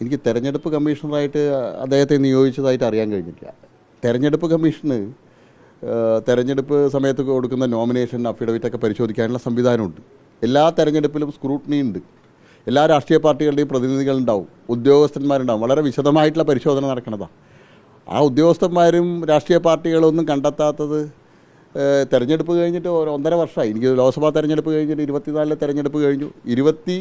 എനിക്ക് തെരഞ്ഞെടുപ്പ് കമ്മീഷണറായിട്ട് അദ്ദേഹത്തെ നിയോഗിച്ചതായിട്ട് അറിയാൻ കഴിഞ്ഞിട്ടില്ല തെരഞ്ഞെടുപ്പ് കമ്മീഷന് തെരഞ്ഞെടുപ്പ് സമയത്ത് കൊടുക്കുന്ന നോമിനേഷൻ അഫിഡവിറ്റൊക്കെ പരിശോധിക്കാനുള്ള സംവിധാനമുണ്ട്. എല്ലാ തെരഞ്ഞെടുപ്പിലും സ്ക്രൂട്ടിനി ഉണ്ട്. എല്ലാ രാഷ്ട്രീയ പാർട്ടികളുടെയും പ്രതിനിധികളുണ്ടാവും. ഉദ്യോഗസ്ഥന്മാരുണ്ടാവും. വളരെ വിശദമായിട്ടുള്ള പരിശോധന നടക്കണതാണ് ആ ഉദ്യോഗസ്ഥന്മാരും രാഷ്ട്രീയ പാർട്ടികളൊന്നും കണ്ടെത്താത്തത് തെരഞ്ഞെടുപ്പ് കഴിഞ്ഞിട്ട് ഒരു ഒന്നര വർഷമായി. എനിക്ക് ലോക്സഭാ തെരഞ്ഞെടുപ്പ് കഴിഞ്ഞിട്ട് ഇരുപത്തിനാലിലെ തെരഞ്ഞെടുപ്പ് കഴിഞ്ഞു. ഇരുപത്തി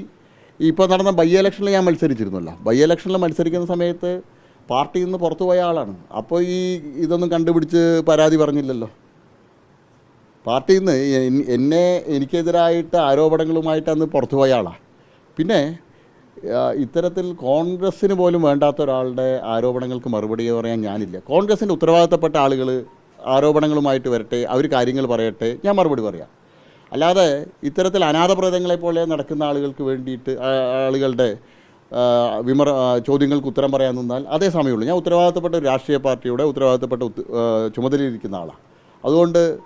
ഇപ്പോൾ നടന്ന ബൈ ഇലക്ഷനിൽ ഞാൻ മത്സരിച്ചിരുന്നല്ലോ. ബൈ ഇലക്ഷനിൽ മത്സരിക്കുന്ന സമയത്ത് പാർട്ടിയിൽ നിന്ന് പുറത്തു പോയ ആളാണ്. അപ്പോൾ ഈ ഇതൊന്നും കണ്ടുപിടിച്ച് പരാതി പറഞ്ഞില്ലല്ലോ. പാർട്ടിയിൽ നിന്ന് എന്നെ എനിക്കെതിരായിട്ട് ആരോപണങ്ങളുമായിട്ട് അന്ന് പുറത്തു പോയ ആളാണ് പിന്നെ ഇത്തരത്തിൽ കോൺഗ്രസ്സിന് പോലും വേണ്ടാത്ത ഒരാളുടെ ആരോപണങ്ങൾക്ക് മറുപടി പറയാൻ ഞാനില്ല. കോൺഗ്രസിന്റെ ഉത്തരവാദിത്തപ്പെട്ട ആളുകൾ ആരോപണങ്ങളുമായിട്ട് വരട്ടെ അവർ കാര്യങ്ങൾ പറയട്ടെ ഞാൻ മറുപടി പറയാം. അല്ലാതെ ഇത്തരത്തിൽ അനാഥപ്രേതങ്ങളെ പോലെ നടക്കുന്ന ആളുകൾക്ക് വേണ്ടിയിട്ട് ആളുകളുടെ വിമർ ചോദ്യങ്ങൾക്ക് ഉത്തരം പറയാൻ നിന്നാൽ അതേ സമയമുള്ളൂ. ഞാൻ ഉത്തരവാദിത്തപ്പെട്ട ഒരു രാഷ്ട്രീയ പാർട്ടിയുടെ ഉത്തരവാദിത്തപ്പെട്ട ഉത്ത- ചുമതലയിരിക്കുന്ന ആളാണ്. അതുകൊണ്ട്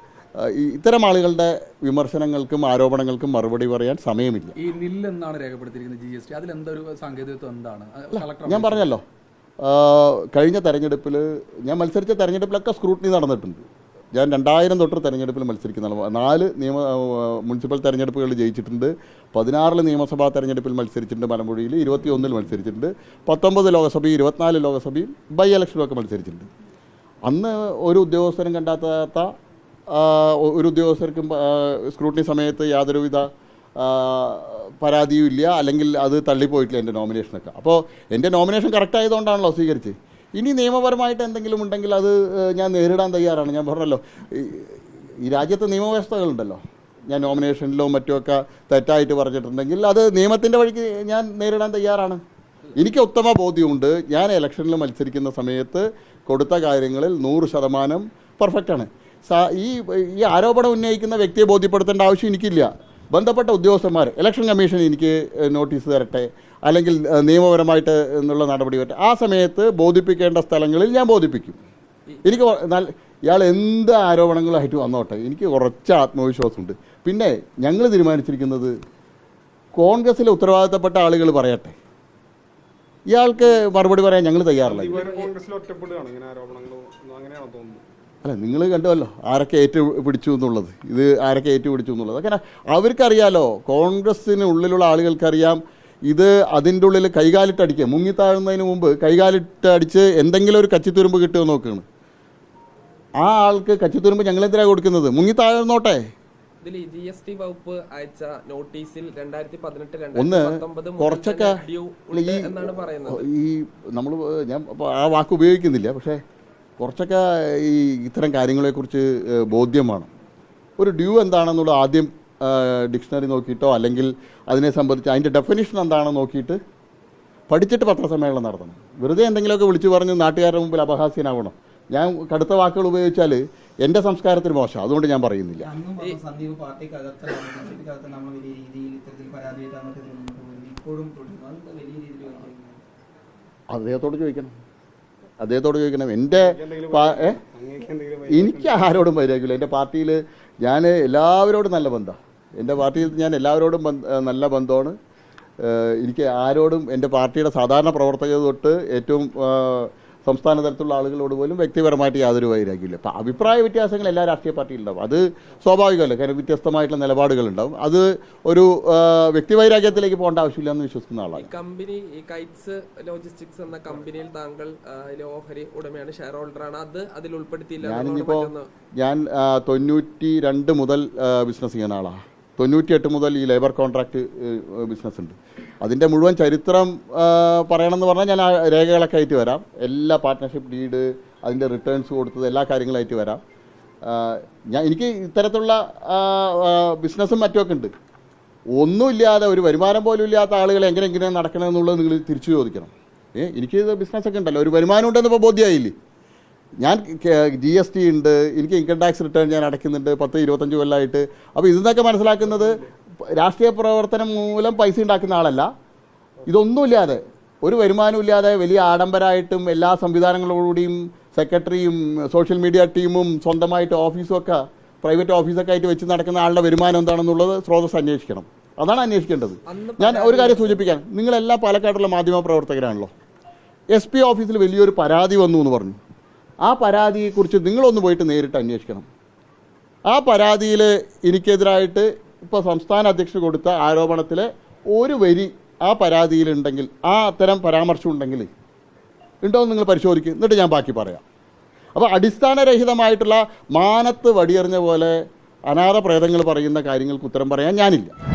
ഇത്തരം ആളുകളുടെ വിമർശനങ്ങൾക്കും ആരോപണങ്ങൾക്കും മറുപടി പറയാൻ സമയമില്ല. ഈ നിൽ എന്നാണ് രേഖപ്പെടുത്തിയിരിക്കുന്നത് ജി എസ് ടി. അതിൽ എന്തൊരു സാങ്കേതികത്വം എന്താണ്? ഞാൻ പറഞ്ഞല്ലോ. കഴിഞ്ഞ തെരഞ്ഞെടുപ്പിൽ ഞാൻ മത്സരിച്ച തെരഞ്ഞെടുപ്പിലൊക്കെ സ്ക്രൂട്ടിനി നടന്നിട്ടുണ്ട്. ഞാൻ രണ്ടായിരം തൊട്ട് തെരഞ്ഞെടുപ്പിൽ മത്സരിക്കുന്ന നാല് നിയമ മുനിസിപ്പൽ തെരഞ്ഞെടുപ്പുകളിൽ ജയിച്ചിട്ടുണ്ട്. പതിനാറിൽ നിയമസഭാ തെരഞ്ഞെടുപ്പിൽ മത്സരിച്ചിട്ടുണ്ട് മലമ്പുഴയിൽ ഇരുപത്തി ഒന്നിൽ മത്സരിച്ചിട്ടുണ്ട്. പത്തൊമ്പത് ലോകസഭയും ഇരുപത്തിനാല് ലോകസഭയും ബൈ ഇലക്ഷനൊക്കെ മത്സരിച്ചിട്ടുണ്ട്. അന്ന് ഒരു ഉദ്യോഗസ്ഥനും കണ്ടാത്ത ഒരു ഉദ്യോഗസ്ഥർക്കും സ്ക്രൂട്ടിനി സമയത്ത് യാതൊരുവിധ പരാതിയും ഇല്ല. അല്ലെങ്കിൽ അത് തള്ളിപ്പോയിട്ടില്ല എന്റെ നോമിനേഷനൊക്കെ. അപ്പോൾ എന്റെ നോമിനേഷൻ കറക്റ്റ് ആയതുകൊണ്ടാണല്ലോ സ്വീകരിച്ച് ഇനി നിയമപരമായിട്ട് എന്തെങ്കിലും ഉണ്ടെങ്കിൽ അത് ഞാൻ നേരിടാൻ തയ്യാറാണ്. ഞാൻ പറഞ്ഞല്ലോ ഈ- രാജ്യത്ത് നിയമവ്യവസ്ഥകളുണ്ടല്ലോ. ഞാൻ നോമിനേഷനിലോ മറ്റുമൊക്കെ തെറ്റായിട്ട് പറഞ്ഞിട്ടുണ്ടെങ്കിൽ അത് നിയമത്തിന്റെ വഴിക്ക് ഞാൻ നേരിടാൻ തയ്യാറാണ്. എനിക്ക് ഉത്തമ ബോധ്യമുണ്ട്. ഞാൻ ഇലക്ഷനിൽ മത്സരിക്കുന്ന സമയത്ത് കൊടുത്ത കാര്യങ്ങളിൽ നൂറ് ശതമാനം പെർഫെക്റ്റാണ്. ഈ ഈ ആരോപണം ഉന്നയിക്കുന്ന വ്യക്തിയെ ബോധ്യപ്പെടുത്തേണ്ട ആവശ്യം എനിക്കില്ല. ബന്ധപ്പെട്ട ഉദ്യോഗസ്ഥന്മാർ ഇലക്ഷൻ കമ്മീഷൻ എനിക്ക് നോട്ടീസ് തരട്ടെ. അല്ലെങ്കിൽ നിയമപരമായിട്ട് എന്നുള്ള നടപടി പറ്റും. ആ സമയത്ത് ബോധിപ്പിക്കേണ്ട സ്ഥലങ്ങളിൽ ഞാൻ ബോധിപ്പിക്കും. എനിക്ക് ഇയാൾ എന്ത് ആരോപണങ്ങളായിട്ട് വന്നോട്ടെ. എനിക്ക് കുറച്ച് ആത്മവിശ്വാസമുണ്ട്. പിന്നെ ഞങ്ങൾ തീരുമാനിച്ചിരിക്കുന്നത് കോൺഗ്രസിലെ ഉത്തരവാദിത്തപ്പെട്ട ആളുകൾ പറയട്ടെ. ഇയാൾക്ക് മറുപടി പറയാൻ ഞങ്ങൾ തയ്യാറില്ല. അല്ല നിങ്ങൾ കണ്ടുവല്ലോ ആരൊക്കെ ഏറ്റു പിടിച്ചു എന്നുള്ളത്. ഇത് ആരൊക്കെ ഏറ്റു പിടിച്ചു എന്നുള്ളത്. അങ്ങനെ അവർക്കറിയാലോ കോൺഗ്രസ്സിന് ഉള്ളിലുള്ള ആളുകൾക്കറിയാം ഇത് അതിന്റെ ഉള്ളിൽ കൈകാലിട്ടടിക്കുക. മുങ്ങിത്താഴുന്നതിന് മുമ്പ് കൈകാലിട്ടടിച്ച് എന്തെങ്കിലും ഒരു കച്ചിത്തുരുമ്പ് കിട്ടുമോ നോക്കുകയാണ്. ആ ആൾക്ക് കച്ചിത്തുരുമ്പ് ഞങ്ങൾ എന്തിനാണ് കൊടുക്കുന്നത് മുങ്ങിത്താഴുന്നോട്ടെ ഇതിൽ ജി എസ് ടി വകുപ്പ് അയച്ച നോട്ടീസിൽ രണ്ടായിരത്തി പതിനെട്ട് ഒന്ന് കുറച്ചൊക്കെ എന്നാണ് പറയുന്നത്. ഈ നമ്മൾ ഞാൻ ആ വാക്ക് ഉപയോഗിക്കുന്നില്ല. പക്ഷേ കുറച്ചൊക്കെ ഈ ഇത്തരം കാര്യങ്ങളെക്കുറിച്ച് ബോധ്യമാണ്. ബോധ്യം വേണം ഒരു ഡ്യൂ എന്താണെന്നുള്ള ആദ്യം ഡിക്ഷണറി നോക്കിയിട്ടോ അല്ലെങ്കിൽ അതിനെ സംബന്ധിച്ച് അതിന്റെ ഡെഫിനിഷൻ എന്താണെന്ന് നോക്കിയിട്ട് പഠിച്ചിട്ട് പത്രസമ്മേളനം നടത്തണം. വെറുതെ എന്തെങ്കിലുമൊക്കെ വിളിച്ചു പറഞ്ഞ് നാട്ടുകാരുടെ മുമ്പിൽ അപഹാസ്യനാവണം. ഞാൻ കടുത്ത വാക്കുകൾ ഉപയോഗിച്ചാൽ എന്റെ സംസ്കാരത്തിന് മോശം. അതുകൊണ്ട് ഞാൻ പറയുന്നില്ല. അദ്ദേഹത്തോട് ചോദിക്കണം. അദ്ദേഹത്തോട് ചോദിക്കണം. എന്റെ എനിക്ക് ആരോടും വൈരാഗ്യമില്ല. എന്റെ പാർട്ടിയിൽ ഞാൻ എല്ലാവരോടും നല്ല ബന്ധമാണ് എന്റെ പാർട്ടിയിൽ ഞാൻ എല്ലാവരോടും നല്ല ബന്ധമാണ്. എനിക്ക് ആരോടും എന്റെ പാർട്ടിയുടെ സാധാരണ പ്രവർത്തകർ തൊട്ട് ഏറ്റവും സംസ്ഥാന തലത്തിലുള്ള ആളുകളോട് പോലും വ്യക്തിപരമായിട്ട് യാതൊരു വൈരാഗ്യമില്ല അപ്പം അഭിപ്രായ വ്യത്യാസങ്ങൾ എല്ലാ രാഷ്ട്രീയ പാർട്ടിയിലുണ്ടാവും. അത് സ്വാഭാവികമല്ല. കാരണം വ്യത്യസ്തമായിട്ടുള്ള നിലപാടുകളുണ്ടാവും. അത് ഒരു വ്യക്തി വൈരാഗ്യത്തിലേക്ക് പോകേണ്ട ആവശ്യമില്ല എന്ന് വിശ്വസിക്കുന്ന ആളാണ്. കമ്പനി ഈ കൈറ്റ്സ് ലോജിസ്റ്റിക്സ് എന്ന കമ്പനിയിൽ താങ്കൾ ഓഹരി ഉടമയാണ് ഷെയർ ഹോൾഡറാണ് അത് അതിൽ ഉൾപ്പെടുത്തിയില്ല. ഞാനിപ്പോൾ ഞാൻ തൊണ്ണൂറ്റി രണ്ട് മുതൽ ബിസിനസ് ചെയ്യുന്ന ആളാണ് തൊണ്ണൂറ്റിയെട്ട് മുതൽ ഈ ലേബർ കോൺട്രാക്ട് ബിസിനസ് ഉണ്ട്. അതിന്റെ മുഴുവൻ ചരിത്രം പറയണമെന്ന് പറഞ്ഞാൽ ഞാൻ രേഖകളൊക്കെ ആയിട്ട് വരാം. എല്ലാ പാർട്ട്ണർഷിപ്പ് ഡീഡ് അതിന്റെ റിട്ടേൺസ് കൊടുത്തത് എല്ലാ കാര്യങ്ങളായിട്ട് വരാം. ഞാൻ എനിക്ക് ഇത്തരത്തിലുള്ള ബിസിനസ്സും മറ്റുമൊക്കെ ഉണ്ട്. ഒന്നുമില്ലാതെ ഒരു വരുമാനം പോലും ഇല്ലാത്ത ആളുകൾ എങ്ങനെ എങ്ങനെ നടക്കണമെന്നുള്ളത് നിങ്ങൾ തിരിച്ചു ചോദിക്കണം. ഏ എനിക്ക് ബിസിനസ്സൊക്കെ ഉണ്ടല്ലോ. ഒരു വരുമാനം ഉണ്ടെന്ന് ഇപ്പോൾ ബോധ്യമായില്ലേ ഞാൻ ജി എസ് ടി ഉണ്ട് എനിക്ക് ഇൻകം ടാക്സ് റിട്ടേൺ ഞാൻ അടയ്ക്കുന്നുണ്ട് പത്ത് ഇരുപത്തഞ്ച് കൊല്ലമായിട്ട് അപ്പോൾ ഇതെന്നൊക്കെ മനസ്സിലാക്കുന്നത്? രാഷ്ട്രീയ പ്രവർത്തനം മൂലം പൈസ ഉണ്ടാക്കുന്ന ആളല്ല. ഇതൊന്നുമില്ലാതെ ഒരു വരുമാനമില്ലാതെ ഇല്ലാതെ വലിയ ആഡംബരമായിട്ടും എല്ലാ സംവിധാനങ്ങളോടുകൂടിയും സെക്രട്ടറിയും സോഷ്യൽ മീഡിയ ടീമും സ്വന്തമായിട്ട് ഓഫീസും ഒക്കെ പ്രൈവറ്റ് ഓഫീസൊക്കെ ആയിട്ട് വെച്ച് നടക്കുന്ന ആളുടെ വരുമാനം എന്താണെന്നുള്ളത് സ്രോതസ് അന്വേഷിക്കണം. അതാണ് അന്വേഷിക്കേണ്ടത്. ഞാൻ ഒരു കാര്യം സൂചിപ്പിക്കാൻ നിങ്ങളെല്ലാം പാലക്കാടുള്ള മാധ്യമ പ്രവർത്തകരാണല്ലോ എസ് പി ഓഫീസിൽ വലിയൊരു പരാതി വന്നു എന്ന് പറഞ്ഞു. ആ പരാതിയെക്കുറിച്ച് നിങ്ങളൊന്ന് പോയിട്ട് നേരിട്ട് അന്വേഷിക്കണം. ആ പരാതിയിൽ എനിക്കെതിരായിട്ട് ഇപ്പോൾ സംസ്ഥാന അധ്യക്ഷൻ കൊടുത്ത ആരോപണത്തിലെ ഒരു വരി ആ പരാതിയിലുണ്ടെങ്കിൽ ആ അത്തരം പരാമർശം ഉണ്ടെങ്കിൽ ഉണ്ടോ എന്ന് നിങ്ങൾ പരിശോധിക്കും. എന്നിട്ട് ഞാൻ ബാക്കി പറയാം. അപ്പോൾ അടിസ്ഥാനരഹിതമായിട്ടുള്ള മാനത്ത് വടിയെറിഞ്ഞ പോലെ അനാഥ പ്രേതങ്ങൾ പറയുന്ന കാര്യങ്ങൾക്ക് ഉത്തരം പറയാൻ ഞാനില്ല.